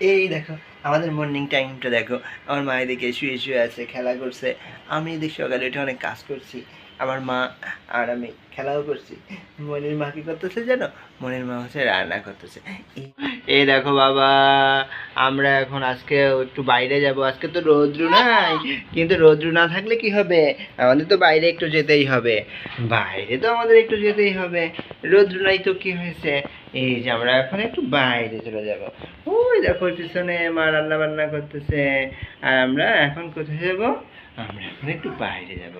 এই দেখো, আমাদের মর্নিং টাইমটা দেখো। আমার মা এদিকে শুয়ে শুয়ে আছে, খেলা করছে। আমি এদিকে সকালে উঠে অনেক কাজ করছি। আমার মা আর আমি খেলাও করছি। মনির মা কি করতেছে জানো? মনির মা হচ্ছে রান্না করতেছে। এই- দেখো বাবা, আমরা এখন আজকে একটু বাইরে যাব। আজকে তো রৌদ্র নাই। কিন্তু রৌদ্র না থাকলে কি হবে? আমাদের তো বাইরে একটু যেতেই হবে। বাইরে তো আমাদের একটু যেতেই হবে। রৌদ্র নাই তো কি হয়েছে? এই যে আমরা এখন একটু বাইরে চলে যাব। যাব ওই দেখো পিছনে মা রান্না বান্না করতেছে। আর আমরা এখন কোথায় যাব? আমরা এখন একটু বাইরে যাব।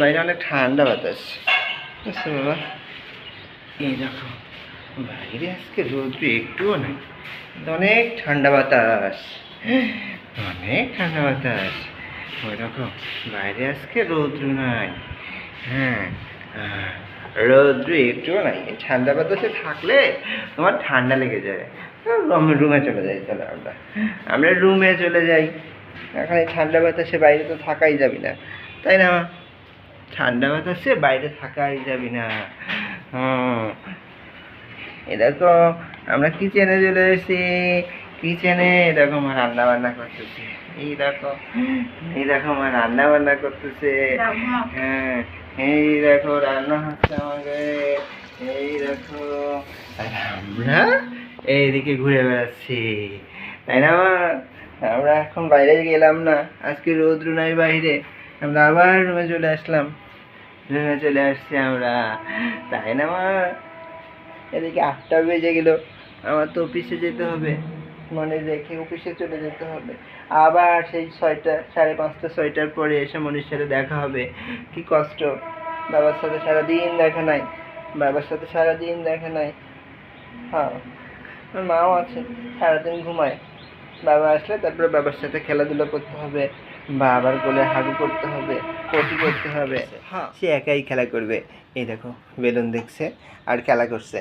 বাইরে অনেক ঠান্ডা বাতাস। বুঝছ বাবা। এই দেখো বাইরে আজকে রোদ্র একটুও নাই। অনেক ঠান্ডা বাতাস। অনেক ঠান্ডা বাতাস। ওই দেখো বাইরে আজকে রৌদ্র নাই। হ্যাঁ রৌদ্র একটুও নাই। ঠান্ডা বাতাসে থাকলে তোমার ঠান্ডা লেগে যায়। রুমে রুমে চলে যাই তাহলে আমরা। আমরা রুমে চলে যাই। এখন ঠান্ডা বাতাসে বাইরে তো থাকাই যাবি না। তাই না ঠান্ডা বাতাসে বাইরে থাকাই যাবি না। হুম। এ দেখো আমরা কিচেনে চলে এসেছি। কিচেনে এরকম রান্না বান্না করতেছে। এই দেখো এই দেখো মা রান্না বান্না করতেছে। হ্যাঁ এই দেখো রান্না হচ্ছে আমাদের। এই দেখো আর আমরা এইদিকে ঘুরে বেড়াচ্ছি। তাই না আমরা এখন বাইরে গেলাম না। আজকে রৌদ্র নাই বাইরে আমরা আবার রুমে চলে আসলাম। রুমে চলে আসছি আমরা। তাই না, মা? এদিকে আটটা বেজে গেল। আমার তো অফিসে যেতে হবে। মনে রেখে অফিসে চলে যেতে হবে। আবার সেই ছয়টা, সাড়ে পাঁচটা, ছয়টার পরে এসে মনির সাথে দেখা হবে। কি কষ্ট। বাবার সাথে সারাদিন দেখা নাই। বাবার সাথে সারাদিন দেখা নাই। হ্যাঁ। আমার মাও আছে সারাদিন ঘুমায়। বাবা আসলে তারপরে বাবার সাথে খেলাধুলা করতে হবে বাবার কোলে হাগু করতে হবে কটি করতে হবে। হ্যাঁ। সে একাই খেলা করবে। এই দেখো বেলুন দেখছে আর খেলা করছে।